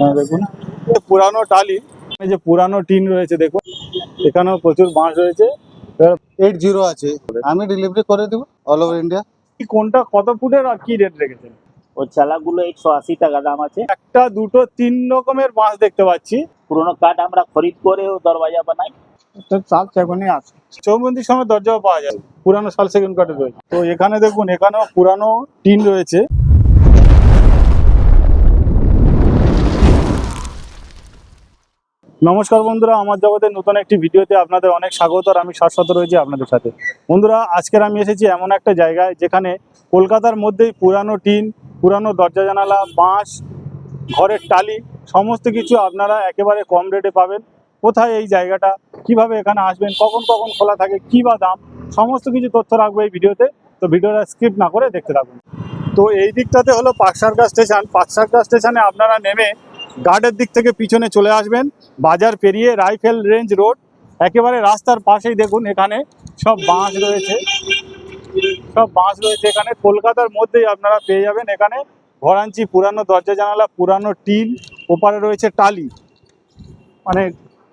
হ্যাঁ দেখুন। পুরানো টালি যে পুরানো টিন রয়েছে দেখুন। এখানেও প্রচুর বাঁশ রয়েছে। এইট জিরো আছে। আমি ডেলিভারি করে দেবো অল ওভার ইন্ডিয়া কি কোনটা কত ফুটের আর কি রেট রেখেছেন? ওর চালাগুলো একশো আশি টাকা দাম আছে। একটা দুটো তিন রকমের বাঁশ দেখতে পাচ্ছি। পুরোনো কাঠ আমরা খরিদ করে ও দরওয়াজা বানাই। চাল সেগুনই আছে। চৌবন্দির সময় দরজাও পাওয়া যায়। পুরানো শাল সেগুন কাঠের রয়েছে। তো এখানে দেখুন এখানেও পুরানো টিন রয়েছে। নমস্কার বন্ধুরা, আমার জগতের নতুন একটি ভিডিওতে আপনাদের অনেক স্বাগত আর আমি শাশ্বত রয়েছি আপনাদের সাথে। বন্ধুরা, আজকের আমি এসেছি এমন একটা জায়গায় যেখানে কলকাতার মধ্যেই পুরানো টিন, পুরানো দরজা জানালা, বাঁশ, ঘরের টালি, সমস্ত কিছু আপনারা একেবারে কম রেটে পাবেন। কোথায় এই জায়গাটা? কীভাবে এখানে আসবেন? কখন কখন খোলা থাকে? কি বা দাম? সমস্ত কিছু তথ্য রাখব এই ভিডিওতে। তো ভিডিওটা স্কিপ না করে দেখতে থাকুন। তো এই দিকটাতে হলো পাকসারগা স্টেশন পাকসারগা স্টেশনে আপনারা নেমে গার্ডের দিক থেকে পিছনে চলে আসবেন, বাজার পেরিয়ে রাইফেল রেঞ্জ রোড। একেবারে রাস্তার পাশেই দেখুন এখানে সব বাঁশ রয়েছে। সব বাঁশ রয়েছে এখানে। কলকাতার মধ্যেই আপনারা পেয়ে যাবেন এখানে ঘরাঞ্চি পুরানো দরজা জানালা, পুরানো টিন, ওপারে রয়েছে টালি। মানে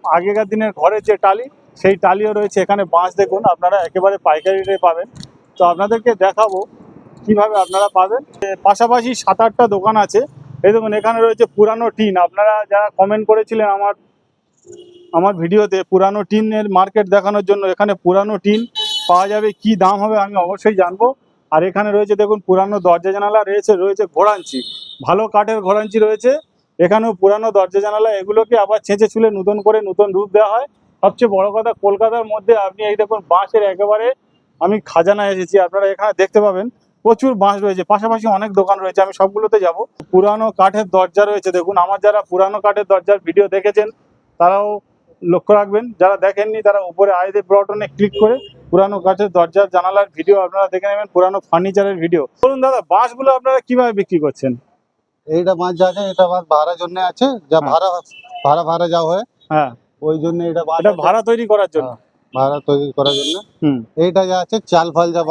আগেকার দিনের ঘরের যে টালি, সেই টালিও রয়েছে। এখানে বাঁশ দেখুন, আপনারা একেবারে পাইকারি রেটে পাবেন। তো আপনাদেরকে দেখাবো কীভাবে আপনারা পাবেন। পাশাপাশি সাত আটটা দোকান আছে। এই দেখুন, এখানে রয়েছে পুরানো টিন। আপনারা যারা কমেন্ট করেছিলেন আমার আমার ভিডিওতে, পুরানো টিনের মার্কেট দেখানোর জন্য এখানে পুরানো টিন পাওয়া যাবে, কি দাম হবে আমি অবশ্যই জানব। আর এখানে রয়েছে দেখুন, পুরানো দরজা জানালা রয়েছে রয়েছে ঘোড়াঞ্চি ভালো কাঠের ঘোড়াঞ্চি রয়েছে। এখানেও পুরানো দরজা জানালা, এগুলোকে আবার ছেঁচে ছুলে নতুন করে নতুন রূপ দেওয়া হয়। সবচেয়ে বড় কথা, কলকাতার মধ্যে আপনি এই দেখুন, বাঁশের একেবারে আমি খাজানা এসেছি। আপনারা এখানে দেখতে পাবেন প্রচুর বাঁশ রয়েছে। পাশাপাশি অনেক দোকান রয়েছে। আমি সবগুলোতে যাব। পুরানো কাঠের দরজা রয়েছে। দেখুন আমার যারা পুরানো কাঠের দরজার ভিডিও দেখেছেন তারাও লক্ষ্য রাখবেন। যারা দেখেননি তারা উপরে আইদে ব্রটনে ক্লিক করে পুরানো কাঠের দরজার জানালার ভিডিও আপনারা দেখে নেবেন পুরানো ফার্নিচারের ভিডিও। বলুন দাদা বাঁশগুলো আপনারা কীভাবে বিক্রি করছেন? এইটা যা আছে এটা মাছ ভাড়ার জন্য আছে। যা হ্যাঁ। ভাড়া ভাড়া ভাড়া যা হয় হ্যাঁ। ওই জন্য এটা এটা ভাড়া তৈরি করার জন্য। ভাড়া তৈরি করার জন্য। হুম। এইটা যা আছে চাল ফাল যা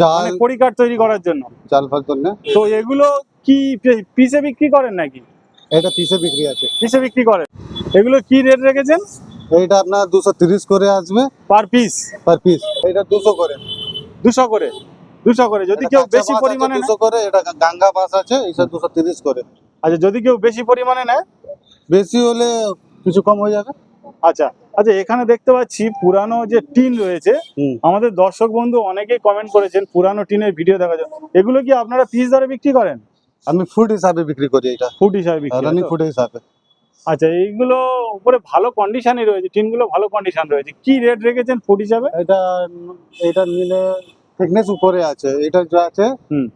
চাল মানে কড়ি কাঠ তৈরি করার জন্য। চাল ফাল জন্য। তো এগুলো কি পিসে বিক্রি করেন নাকি? এটা পিসে বিক্রি আছে। পিসে বিক্রি করেন। এগুলো কি রেট রেখেছেন? এইটা আপনার দুশো তিরিশ করে আসবে। পার পিস পার পিস এটা দুশো করে। দুশো করে? দুশো করে। যদি কেউ বেশি পরিমাণে দুশো করে এটা গাঙ্গা বাস আছে এইসব দুশো তিরিশ করে। আচ্ছা যদি কেউ বেশি পরিমাণে নেয়? বেশি হলে কিছু কম হয়ে যাবে। আচ্ছা আচ্ছা এখানে দেখতে পাচ্ছি পুরানো যে টিন রয়েছে আমাদের দর্শক বন্ধু অনেকেই কমেন্ট করেছেন পুরানো টিনের ভিডিও দেখা যায় এগুলো কি আপনারা পিস দরে বিক্রি করেন? আমি ফুড হিসাবে বিক্রি করি এটা। ফুট হিসাবে বিক্রি রানিং? ফুড হিসাবে। আচ্ছা এইগুলো উপরে ভালো কন্ডিশনই রয়েছে টিনগুলো ভালো কন্ডিশন রয়েছে। কি রেট রেখেছেন ফুট হিসাবে? এটা এটা নিলে থিকনেস উপরে আছে এটা যা আছে হুম।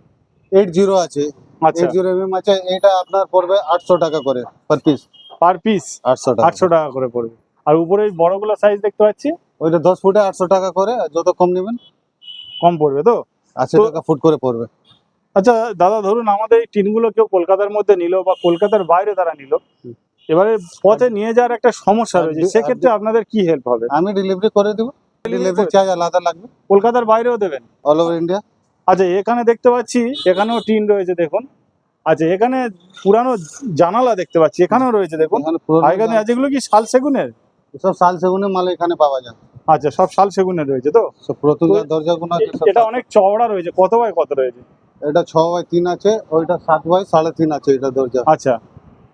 এইট জিরো আছে। আচ্ছা। এইট জিরো এমএম আছে এটা আপনার পড়বে আটশো টাকা করে পার পিস পার পিস আটশো টাকা। আটশো টাকা করে পড়বে। আর উপরে এই বড়গুলো সাইজ দেখতে পাচ্ছি? ওইটা দশ ফুটে আটশো টাকা করে যত কম নেবেন। কম পড়বে তো? আশি টাকা ফুট করে পড়বে। আচ্ছা দাদা ধরুন আমাদের এই টিনগুলো কেউ কলকাতার মধ্যে নিল বা কলকাতার বাইরে তারা নিল এবারে পথে নিয়ে যাওয়ার একটা সমস্যা রয়েছে সেক্ষেত্রে আপনাদের কি হেল্প হবে? আমি ডেলিভারি করে দেবো। ডেলিভারি চার্জ আলাদা লাগবে। কলকাতার বাইরেও দেবেন? অল ওভার ইন্ডিয়া আচ্ছা এখানে দেখতে পাচ্ছি এখানেও টিন রয়েছে দেখুন। আচ্ছা এখানে পুরানো জানালা দেখতে পাচ্ছি এখানেও রয়েছে দেখুন। এখানে যেগুলো কি শাল সেগুনের? সব শাল সেগুনের মাল এখানে পাওয়া যায়। আচ্ছা সব শাল সেগুনের রয়েছে তো? প্রথম দরজাগুলো এটা অনেক চওড়া রয়েছে কত বাই কত রয়েছে? এটা ছ বাই তিন আছে ওইটা সাত বাই সাড়ে তিন আছে এটা দরজা। আচ্ছা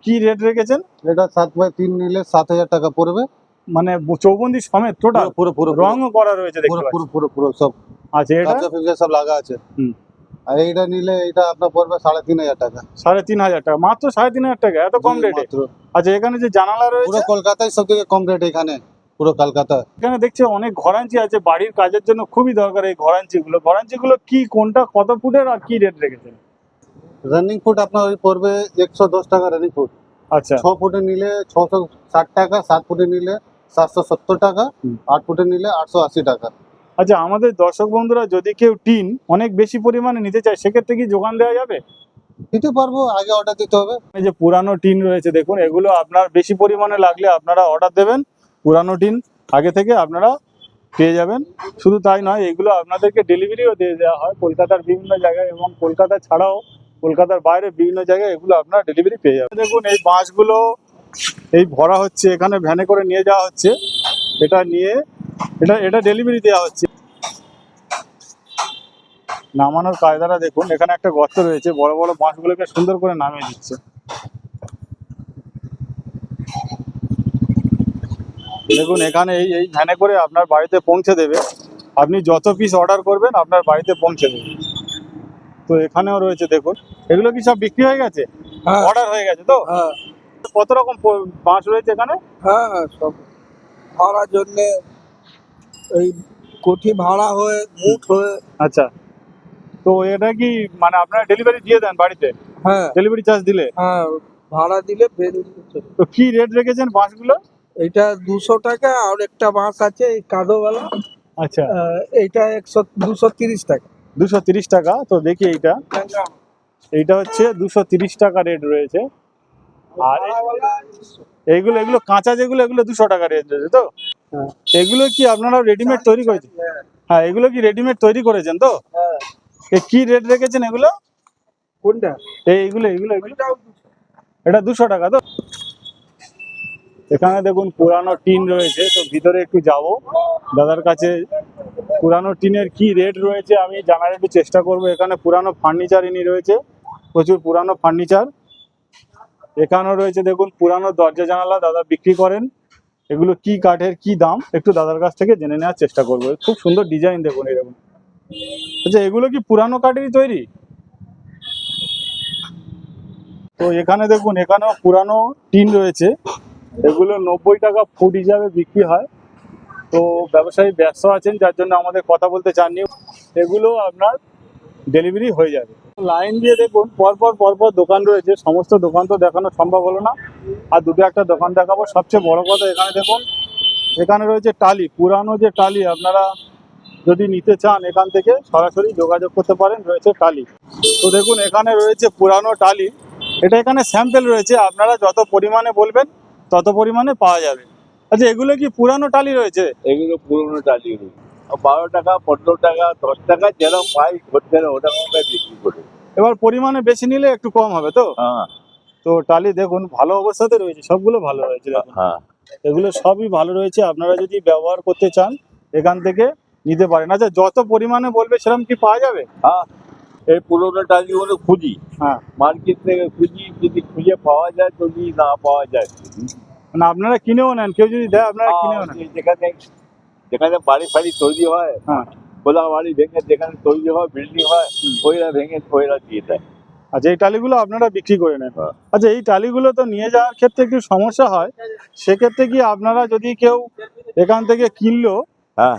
কি রেট রেখেছেন? এটা সাত বাই তিন নিলে সাত হাজার টাকা পড়বে। মানে চৌবন্দি সমেত টোটাল পুরো পুরো পুরো রঙও করা রয়েছে পুরো পুরো পুরো পুরো সব। আচ্ছা এটা? সব লাগা আছে। হুম। আর এইটা নিলে এটা আপনার পড়বে সাড়ে তিন হাজার টাকা। সাড়ে তিন হাজার টাকা। মাত্র সাড়ে তিন হাজার টাকা? এত কম রেটে আচ্ছা এখানে যে জানালা পুরো কলকাতায় সব থেকে কম রেট এখানে পুরো কলকাতা। এখানে দেখছি অনেক ঘরাঞ্চি আছে বাড়ির কাজের জন্য খুবই দরকার এই ঘরাঞ্চি গুলো ঘরাঞ্চি গুলো কি কোনটা কত ফুটের আর কি রেট রেখেছেন? রানিং ফুট আপনার ওই পড়বে একশো দশ টাকা রানিং ফুট আচ্ছা। ছ ফুটে নিলে ছশো ষাট টাকা সাত ফুটে নিলে সাতশো সত্তর টাকা আট ফুটে নিলে আটশো আশি টাকা। আচ্ছা আমাদের দর্শক বন্ধুরা যদি কেউ টিন অনেক বেশি পরিমাণে নিতে চায় সেক্ষেত্রে কি যোগান দেওয়া যাবে? দিতে পারব আগে অর্ডার দিতে হবে। এই যে পুরানো টিন রয়েছে দেখুন এগুলো আপনার বেশি পরিমাণে লাগলে আপনারা অর্ডার দেবেন। পুরানো টিন আগে থেকে আপনারা পেয়ে যাবেন। শুধু তাই নয় এগুলো আপনাদেরকে ডেলিভারিও দিয়ে দেওয়া হয়। কলকাতার বিভিন্ন জায়গায় এবং কলকাতা ছাড়াও কলকাতার বাইরে বিভিন্ন জায়গায় এগুলো আপনার ডেলিভারি পেয়ে যাবেন। দেখুন এই বাঁশগুলো এই ভরা হচ্ছে এখানে ভ্যানে করে নিয়ে যাওয়া হচ্ছে। এটা নিয়ে এটা এটা ডেলিভারি দেওয়া হচ্ছে। নামানোর কায়দাটা দেখুন এখানে একটা গর্ত রয়েছে বড় বড় বাঁশগুলোকে সুন্দর করে নামিয়ে দিচ্ছে। দেখুন এখানে এই এই ভ্যানে করে আপনার বাড়িতে পৌঁছে দেবে। আপনি যত পিস অর্ডার করবেন আপনার বাড়িতে পৌঁছে দেবে। তো এখানেও রয়েছে দেখুন। এগুলো কি সব বিক্রি হয়ে গেছে? হ্যাঁ। অর্ডার হয়ে গেছে তো? হ্যাঁ। কত রকম বাঁশ রয়েছে এখানে? হ্যাঁ হ্যাঁ, সব। ভাড়ার জন্যে এই কোঠি ভাড়া হয়ে মুঠ হয়ে। আচ্ছা। তো এটা কি মানে আপনারা ডেলিভারি দিয়ে দেন বাড়িতে? হ্যাঁ। ডেলিভারি চার্জ দিলে? হ্যাঁ ভাড়া দিলে তো কি রেট রেখেছেন বাঁশগুলো এইটা দুশো টাকা আর একটা বাঁশ আছে এই কাদোওয়ালা। আচ্ছা। এইটা একশো দুশো তিরিশ টাকা। দুশো তিরিশ টাকা তো দেখি এইটা। এইটা হচ্ছে দুশো তিরিশ টাকা রেট রয়েছে। আর এইগুলো এগুলো কাঁচা যেগুলো এগুলো দুশো টাকা রেট রয়েছে তো। এগুলো কি আপনারা রেডিমেড তৈরি করেছেন? হ্যাঁ। এগুলো কি রেডিমেড তৈরি করেছেন তো? হ্যাঁ। এ কি রেট রেখেছেন এগুলো? কোনটা? এই এগুলো এগুলো এগুলো। এটাও 200 এটা দুশো টাকা তো? এখানে দেখুন পুরানো টিন রয়েছে তো ভিতরে একটু যাব। দাদার কাছে পুরানো টিনের কি রেট রয়েছে আমি জানার একটু চেষ্টা করব। এখানে পুরানো ফার্নিচার ইনি রয়েছে প্রচুর পুরানো ফার্নিচার এখানেও রয়েছে দেখুন পুরানো দরজা জানালা দাদা বিক্রি করেন। এগুলো কি কাঠের কি দাম? একটু দাদার কাছ থেকে জেনে নেওয়ার চেষ্টা করব। খুব সুন্দর ডিজাইন দেখুন এরকম আচ্ছা এগুলো কি পুরানো কাঠেরই তৈরি? তো এখানে দেখুন, এখানেও পুরানো টিন রয়েছে। এগুলো নব্বই টাকা ফুট হিসাবে বিক্রি হয়। তো ব্যবসায়ী ব্যস্ত আছেন, যার জন্য আমাদের কথা বলতে চাননি। এগুলো আপনার ডেলিভারি হয়ে যাবে। লাইন দিয়ে দেখুন, পরপর পরপর দোকান রয়েছে। সমস্ত দোকান তো দেখানো সম্ভব হলো না। আর দুটো একটা দোকান দেখাবো। সবচেয়ে বড় কথা এখানে দেখুন এখানে রয়েছে টালি পুরানো যে টালি আপনারা যদি নিতে চান এখান থেকে সরাসরি যোগাযোগ করতে পারেন রয়েছে টালি। তো দেখুন এখানে রয়েছে পুরানো টালি। এটা এখানে স্যাম্পেল রয়েছে আপনারা যত পরিমাণে বলবেন তত পরিমাণে পাওয়া যাবে। আচ্ছা এগুলো কি পুরানো টালি রয়েছে? এগুলো পুরোনো টালি বারো টাকা পনেরো টাকা দশ টাকা যেরকম পাই ওটা আমরা বিক্রি করে। এবার পরিমাণে বেশি নিলে একটু কম হবে তো? হ্যাঁ। তো টালি দেখুন ভালো অবস্থাতে রয়েছে সবগুলো ভালো রয়েছে হ্যাঁ। এগুলো সবই ভালো রয়েছে আপনারা যদি ব্যবহার করতে চান এখান থেকে নিতে পারেন। আচ্ছা যত পরিমাণে বলবে সেরকম কি পাওয়া যাবে? হ্যাঁ এই পুরোনো টালিগুলো খুঁজি। হ্যাঁ। মার্কেট থেকে খুঁজি যদি খুঁজে পাওয়া যায় যদি না পাওয়া যায় মানে আপনারা কিনেও নেন কেউ যদি দেয় আপনারা কিনেও নেন। হ্যাঁ, যেখানে যেখানে বাড়ি ফাড়ি তৈরি হয় হ্যাঁ। খোলা বাড়ি ভেঙে যেখানে তৈরি হয় বিল্ডিং হয় ওইরা ভেঙে ওইরা দিয়ে দেয়। আচ্ছা এই টালিগুলো আপনারা বিক্রি করে নেন। হ্যাঁ। আচ্ছা এই টালিগুলো তো নিয়ে যাওয়ার ক্ষেত্রে একটু সমস্যা হয়। সেক্ষেত্রে কি আপনারা যদি কেউ এখান থেকে কিনলো হ্যাঁ।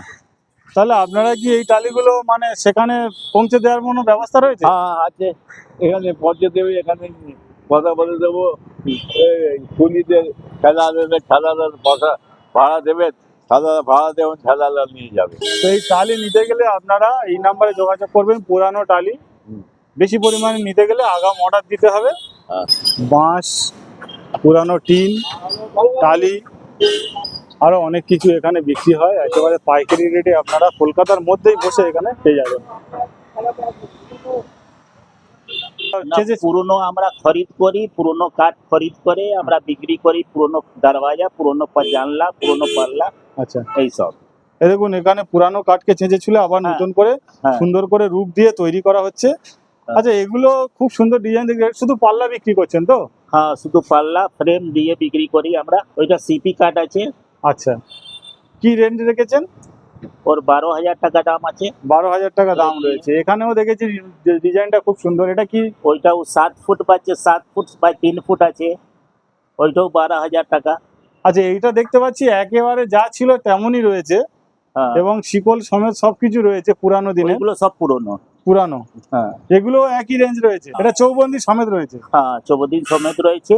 তাহলে আপনারা কি এই টালিগুলো মানে সেখানে পৌঁছে দেওয়ার কোনো ব্যবস্থা রয়েছে? হ্যাঁ আছে। এখানে পৌঁছে দেবে এখানে কথা বলে দেবো। কুলিতে ঠেলা দেবে ঠেলাদার পয়সা ভাড়া দেবে ভাড়া দেবেন নিয়ে যাবে। তো এই টালি নিতে গেলে আপনারা এই নাম্বারে যোগাযোগ করবেন পুরানো টালি। বেশি পরিমাণে নিতে গেলে আগাম অর্ডার দিতে হবে। বাঁশ পুরানো টিন টালি আরও অনেক কিছু এখানে বিক্রি হয়। একেবারে পাইকারি রেটে আপনারা কলকাতার মধ্যেই বসে এখানে পেয়ে যাবেন। পুরনো আমরা খরিদ করি পুরনো কাঠ খরিদ করে আমরা বিক্রি করি পুরনো দরওয়াজা পুরনো জানলা পুরনো পাল্লা আচ্ছা। এইসব দেখুন এখানে পুরানো কাঠকে ছেঁচে ছুলে আবার হ্যাঁ। নতুন করে হ্যাঁ। সুন্দর করে রূপ দিয়ে তৈরি করা হচ্ছে। আচ্ছা। এগুলো খুব সুন্দর ডিজাইন দেখে শুধু পাল্লা বিক্রি করছেন তো? হ্যাঁ শুধু পাল্লা ফ্রেম দিয়ে বিক্রি করি আমরা। ওইটা সিপি কাঠ আছে। আচ্ছা। কি রেঞ্জ রেখেছেন? ওর বারো হাজার টাকা দাম আছে। বারো হাজার টাকা দাম রয়েছে। এখানেও দেখেছি ডিজাইনটা খুব সুন্দর। এটা কি? ওইটাও সাত ফুট পাচ্ছে সাত ফুট বাই তিন ফুট আছে। ওইটাও বারো হাজার টাকা। আচ্ছা এইটা দেখতে পাচ্ছি একেবারে যা ছিল তেমনই রয়েছে। হ্যাঁ। এবং শিকল সমেত সবকিছু রয়েছে পুরানো দিনে। এগুলো সব পুরনো। পুরানো। হ্যাঁ। এগুলো একই রেঞ্জ রয়েছে। এটা চৌবন্দি সমেত রয়েছে। হ্যাঁ চৌবদিন সমেত রয়েছে।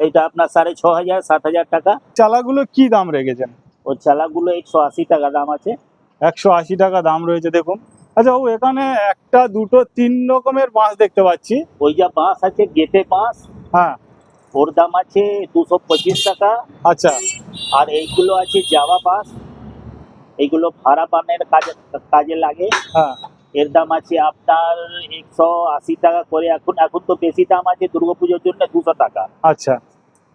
এইটা আপনার সাড়ে ছ হাজার সাত হাজার টাকা। চালাগুলো কি দাম রেখেছেন? ওর চালাগুলো একশো আশি টাকা দাম আছে। একশো আশি টাকা দাম রয়েছে দেখুন। আচ্ছা ও এখানে একটা দুটো তিন রকমের বাঁশ দেখতে পাচ্ছি। ওই যা বাঁশ আছে গেটে বাঁশ। হ্যাঁ। ওর দাম আছে দুশো পঁচিশ টাকা। আচ্ছা। আর এইগুলো আছে জাবা বাঁশ। এইগুলো ভাড়া বানের কাজে কাজে লাগে। হ্যাঁ। এর দাম আছে আপনার একশো আশি টাকা করে। এখন এখন তো বেশি দাম আছে দুর্গাপুজোর জন্য দুশো টাকা। আচ্ছা।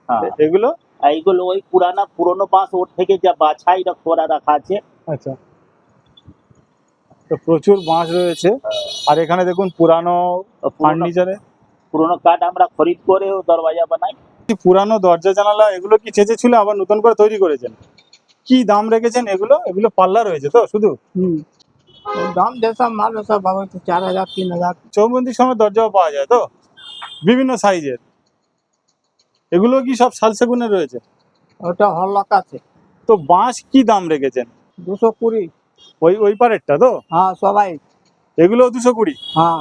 হ্যাঁ। এগুলো? এইগুলো ওই পুরানা পুরনো বাঁশ ওর থেকে যা বাছাই করা রাখা আছে। আচ্ছা। তো প্রচুর বাঁশ রয়েছে। আর এখানে দেখুন পুরানো ফার্নিচারে। পুরনো কাঠ আমরা খরিদ করে ও দরওয়াজা বানাই। পুরানো দরজা জানালা এগুলো কি চেঁচে ছিল আবার নতুন করে তৈরি করেছেন? কি দাম রেখেছেন এগুলো? এগুলো পাল্লা রয়েছে তো শুধু? দাম মাল চার হাজার তিন হাজার। সময় দরজাও পাওয়া যায় তো? বিভিন্ন সাইজের। এগুলো কি সব রয়েছে? ওটা হলক আছে। তো বাঁশ কি দাম রেখেছেন? দুশো কুড়ি। ওই ওই পারেরটা তো? হ্যাঁ সবাই। এগুলো দুশো কুড়ি? হ্যাঁ।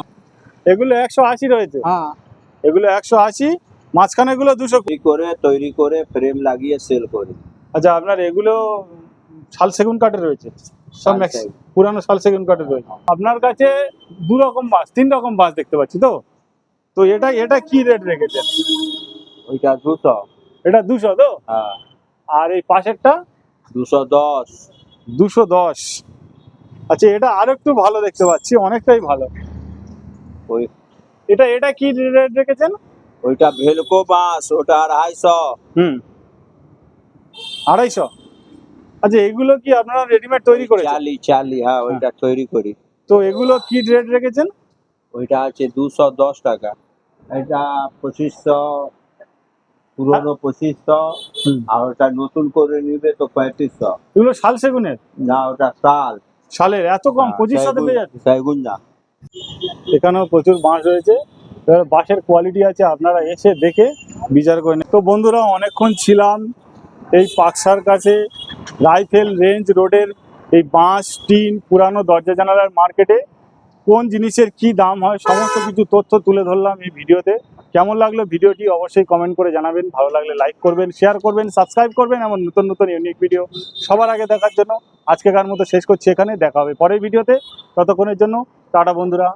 এগুলো একশো আশি রয়েছে? হ্যাঁ। এগুলো একশো আশি মাঝখানে গুলো দুশো করে তৈরি করে ফ্রেম লাগিয়ে সেল করে। আচ্ছা আপনার এগুলো শাল সেগুন কাঠে রয়েছে? সব শাল ম্যাক্স সেগুন। পুরানো সেগুন কাঠের রয়েছে। আপনার কাছে দু রকম বাঁশ তিন রকম বাঁশ দেখতে পাচ্ছি তো? তো এটা এটা কি রেট রেখেছেন? ওইটা দুশো। এটা দুশো তো? হ্যাঁ। আর এই পাশেরটা? দুশো দশ। দুশো দশ। আচ্ছা এটা আরও একটু ভালো দেখতে পাচ্ছি অনেকটাই ভালো। ওই এটা এটা কি রেট রেখেছেন? ওইটা ভেলকো বাঁশ ওটা আড়াইশো। হুম। আড়াইশো? আচ্ছা এগুলো কি আপনারা রেডিমেড তৈরি করেছেন? চালি চালি হ্যাঁ ওইটা তৈরি করি। তো এগুলো কি রেট রেখেছেন? ওইটা আছে দুশো দশ টাকা। এটা পঁচিশশো পুরনো পঁচিশশো আর ওটা নতুন করে নিবে তো পঁয়ত্রিশশো। এগুলো শাল সেগুনের? না ওটা শাল। শালের? এত কম? হ্যাঁ, পঁচিশ শতে সেগুন- পেয়ে যাচ্ছে। সেগুন না এখানেও প্রচুর বাঁশ রয়েছে। এবার বাঁশের কোয়ালিটি আছে আপনারা এসে দেখে বিচার করে তো বন্ধুরা অনেকক্ষণ ছিলাম এই পাকসার কাছে। রাইফেল রেঞ্জ রোডের এই বাঁশ, টিন, পুরানো দরজা জানালার মার্কেটে কোন জিনিসের কি দাম হয়, সমস্ত কিছু তথ্য তুলে ধরলাম এই ভিডিওতে। কেমন লাগল ভিডিওটি অবশ্যই কমেন্ট করে জানাবেন। ভালো লাগলে লাইক করবেন শেয়ার করবেন সাবস্ক্রাইব করবেন, এমন নতুন নতুন ইউনিক ভিডিও সবার আগে দেখার জন্য। আজকেকার মতো শেষ করছি এখানে, দেখা হবে পরের ভিডিওতে। ততক্ষণের জন্য টাটা বন্ধুরা।